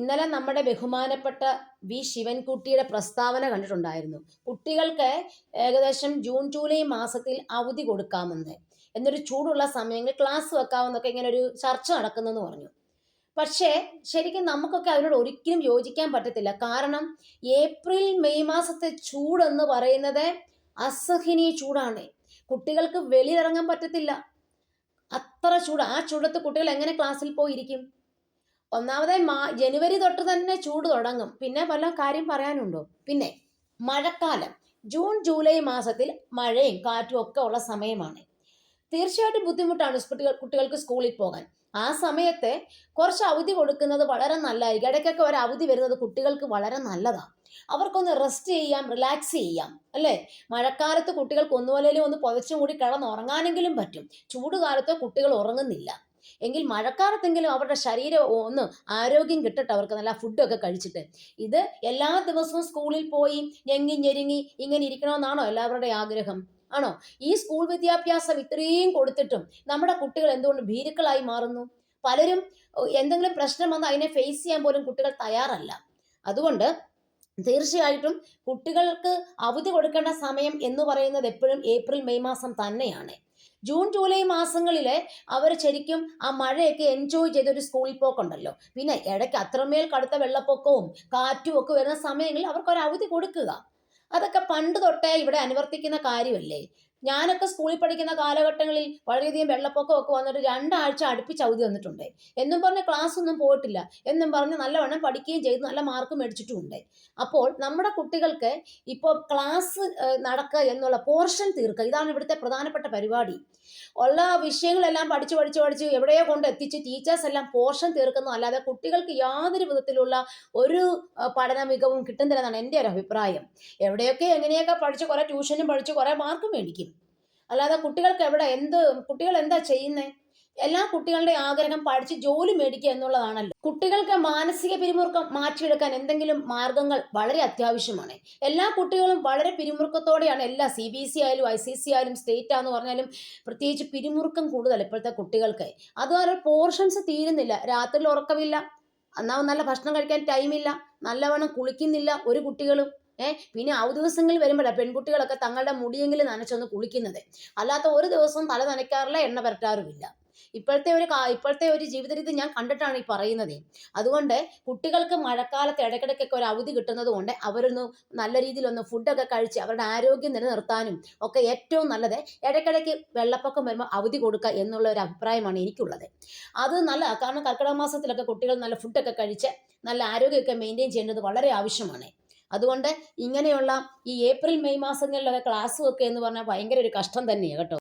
ഇന്നലെ നമ്മുടെ ബഹുമാനപ്പെട്ട വി ശിവൻകുട്ടിയുടെ പ്രസ്താവന കണ്ടിട്ടുണ്ടായിരുന്നു. കുട്ടികൾക്ക് ഏകദേശം ജൂൺ ജൂലൈ മാസത്തിൽ അവധി കൊടുക്കാമെന്ന്. എന്നൊരു ചൂടുള്ള സമയങ്ങളിൽ ക്ലാസ് വെക്കാമെന്നൊക്കെ ഇങ്ങനെ ഒരു ചർച്ച നടക്കുന്നെന്ന് പറഞ്ഞു. പക്ഷേ ശരിക്കും നമുക്കൊക്കെ അതിനോട് ഒരിക്കലും യോജിക്കാൻ പറ്റത്തില്ല. കാരണം ഏപ്രിൽ മെയ് മാസത്തെ ചൂടെന്ന് പറയുന്നത് അസഹനീയ ചൂടാണ്. കുട്ടികൾക്ക് വെളിയിലിറങ്ങാൻ പറ്റത്തില്ല. അത്ര ചൂട്. ആ ചൂടത്ത് കുട്ടികൾ എങ്ങനെ ക്ലാസ്സിൽ പോയിരിക്കും? ഒന്നാമതെ മാ ജനുവരി തൊട്ട് തന്നെ ചൂട് തുടങ്ങും. പിന്നെ വല്ല കാര്യം പറയാനുണ്ടോ? പിന്നെ മഴക്കാലം. ജൂൺ ജൂലൈ മാസത്തിൽ മഴയും കാറ്റും ഒക്കെ ഉള്ള സമയമാണ്. തീർച്ചയായിട്ടും ബുദ്ധിമുട്ടാണ് കുട്ടികൾ കുട്ടികൾക്ക് സ്കൂളിൽ പോകാൻ. ആ സമയത്തെ കുറച്ച് അവധി കൊടുക്കുന്നത് വളരെ നല്ലതായിരിക്കും. ഇടയ്ക്കൊക്കെ ഒരു അവധി വരുന്നത് കുട്ടികൾക്ക് വളരെ നല്ലതാണ് അവർക്കൊന്ന് റെസ്റ്റ് ചെയ്യാം റിലാക്സ് ചെയ്യാം അല്ലേ? മഴക്കാലത്ത് കുട്ടികൾക്ക് ഒന്നുപോലെയും ഒന്ന് പുതച്ചും കൂടി കിടന്നുറങ്ങാനെങ്കിലും പറ്റും. ചൂടുകാലത്ത് കുട്ടികൾ ഉറങ്ങുന്നില്ല. എങ്കിൽ മഴക്കാലത്തെങ്കിലും അവരുടെ ശരീരം ഒന്ന് ആരോഗ്യം കിട്ടട്ടെ അവർക്ക് നല്ല ഫുഡൊക്കെ കഴിച്ചിട്ട്. ഇത് എല്ലാ ദിവസവും സ്കൂളിൽ പോയി ഞെങ്ങി ഞെരുങ്ങി ഇങ്ങനെ ഇരിക്കണമെന്നാണോ എല്ലാവരുടെ ആഗ്രഹം? ആണോ? ഈ സ്കൂൾ വിദ്യാഭ്യാസം ഇത്രയും കൊടുത്തിട്ടും നമ്മുടെ കുട്ടികൾ എന്തുകൊണ്ട് ഭീരുക്കളായി മാറുന്നു? പലരും എന്തെങ്കിലും പ്രശ്നം വന്നാൽ അതിനെ ഫേസ് ചെയ്യാൻ പോലും കുട്ടികൾ തയ്യാറല്ല. അതുകൊണ്ട് തീർച്ചയായിട്ടും കുട്ടികൾക്ക് അവധി കൊടുക്കേണ്ട സമയം എന്ന് പറയുന്നത് എപ്പോഴും ഏപ്രിൽ മെയ് മാസം തന്നെയാണ്. ജൂൺ ജൂലൈ മാസങ്ങളിൽ അവർ ശരിക്കും ആ മഴയൊക്കെ എൻജോയ് ചെയ്തൊരു സ്കൂളിൽ പോക്കുണ്ടല്ലോ. പിന്നെ ഇടയ്ക്ക് അത്രമേൽ കടുത്ത വെള്ളപ്പൊക്കവും കാറ്റും ഒക്കെ വരുന്ന സമയങ്ങളിൽ അവർക്ക് ഒരു അവധി കൊടുക്കുക. അതൊക്കെ പണ്ട് തൊട്ടേ ഇവിടെ അനുവർത്തിക്കുന്ന കാര്യമല്ലേ? ഞാനൊക്കെ സ്കൂളിൽ പഠിക്കുന്ന കാലഘട്ടങ്ങളിൽ വളരെയധികം വെള്ളപ്പൊക്കമൊക്കെ വന്നിട്ട് രണ്ടാഴ്ച അടുപ്പിച്ച് അവധി വന്നിട്ടുണ്ട്. എന്നും പറഞ്ഞ് ക്ലാസ് ഒന്നും പോയിട്ടില്ല. എന്നും പറഞ്ഞ് നല്ലവണ്ണം പഠിക്കുകയും ചെയ്ത് നല്ല മാർക്ക് മേടിച്ചിട്ടുമുണ്ട്. അപ്പോൾ നമ്മുടെ കുട്ടികൾക്ക് ഇപ്പോൾ ക്ലാസ് നടക്കുക എന്നുള്ള പോർഷൻ തീർക്കുക. ഇതാണ് ഇവിടുത്തെ പ്രധാനപ്പെട്ട പരിപാടി. ഉള്ള വിഷയങ്ങളെല്ലാം പഠിച്ച് പഠിച്ച് പഠിച്ച് എവിടെയോ കൊണ്ട് എത്തിച്ച് ടീച്ചേഴ്സ് എല്ലാം പോർഷൻ തീർക്കുന്നു. അല്ലാതെ കുട്ടികൾക്ക് യാതൊരു വിധത്തിലുള്ള ഒരു പഠന മികവും കിട്ടുന്നില്ലെന്നാണ് എന്റെ ഒരു അഭിപ്രായം. എവിടെയൊക്കെ എങ്ങനെയൊക്കെ പഠിച്ച് കുറേ ട്യൂഷനും പഠിച്ച് കുറേ മാർക്കും മേടിക്കും. അല്ലാതെ കുട്ടികൾക്ക് എവിടെ എന്ത് കുട്ടികൾ എന്താ ചെയ്യുന്നത് എല്ലാ കുട്ടികളുടെ ആഗ്രഹം പഠിച്ച് ജോലി മേടിക്കുക എന്നുള്ളതാണല്ലോ. കുട്ടികൾക്ക് മാനസിക പിരിമുറുക്കം മാറ്റിയെടുക്കാൻ എന്തെങ്കിലും മാർഗങ്ങൾ വളരെ അത്യാവശ്യമാണ്. എല്ലാ കുട്ടികളും വളരെ പിരിമുറുക്കത്തോടെയാണ് എല്ലാ സി ബി എസ് സി ആയാലും ഐ സി സി ആയാലും സ്റ്റേറ്റ് ആന്ന് പറഞ്ഞാലും പ്രത്യേകിച്ച് പിരിമുറുക്കം കൂടുതൽ ഇപ്പോഴത്തെ കുട്ടികൾക്ക്. അതുപോലെ പോർഷൻസ് തീരുന്നില്ല. രാത്രിയിൽ ഉറക്കമില്ല. എന്നാൽ നല്ല ഭക്ഷണം കഴിക്കാൻ ടൈമില്ല നല്ലവണ്ണം കുളിക്കുന്നില്ല ഒരു കുട്ടികളും. ഏഹ് പിന്നെ ആ ദിവസങ്ങളിൽ വരുമ്പോഴാണ് പെൺകുട്ടികളൊക്കെ തങ്ങളുടെ മുടിയെങ്കിലും നനച്ചൊന്ന് കുളിക്കുന്നത്. അല്ലാത്ത ഒരു ദിവസവും തല നനയ്ക്കാറില്ല എണ്ണ പുരട്ടാറുമില്ല. ഇപ്പോഴത്തെ ഒരു ഇപ്പോഴത്തെ ഒരു ജീവിത രീതി ഞാൻ കണ്ടിട്ടാണ് ഈ പറയുന്നത്. അതുകൊണ്ട് കുട്ടികൾക്ക് മഴക്കാലത്ത് ഇടയ്ക്കിടയ്ക്കൊക്കെ ഒരു അവധി കിട്ടുന്നത് കൊണ്ട് അവരൊന്ന് നല്ല രീതിയിലൊന്ന് ഫുഡൊക്കെ കഴിച്ച് അവരുടെ ആരോഗ്യം നിലനിർത്താനും ഒക്കെ ഏറ്റവും നല്ലത് ഇടയ്ക്കിടയ്ക്ക് വെള്ളപ്പൊക്കം വരുമ്പോൾ അവധി കൊടുക്കുക എന്നുള്ള ഒരു അഭിപ്രായമാണ് എനിക്കുള്ളത്. അത് നല്ല കാരണം കർക്കിടക മാസത്തിലൊക്കെ കുട്ടികൾ നല്ല ഫുഡൊക്കെ കഴിച്ച് നല്ല ആരോഗ്യമൊക്കെ മെയിന്റെയിൻ ചെയ്യേണ്ടത് വളരെ ആവശ്യമാണ്. അതുകൊണ്ട് ഇങ്ങനെയുള്ള ഈ ഏപ്രിൽ മെയ് മാസങ്ങളിലൊക്കെ ക്ലാസ്സും ഒക്കെ എന്ന് പറഞ്ഞാൽ ഭയങ്കര ഒരു കഷ്ടം തന്നെയാണ് കേട്ടോ.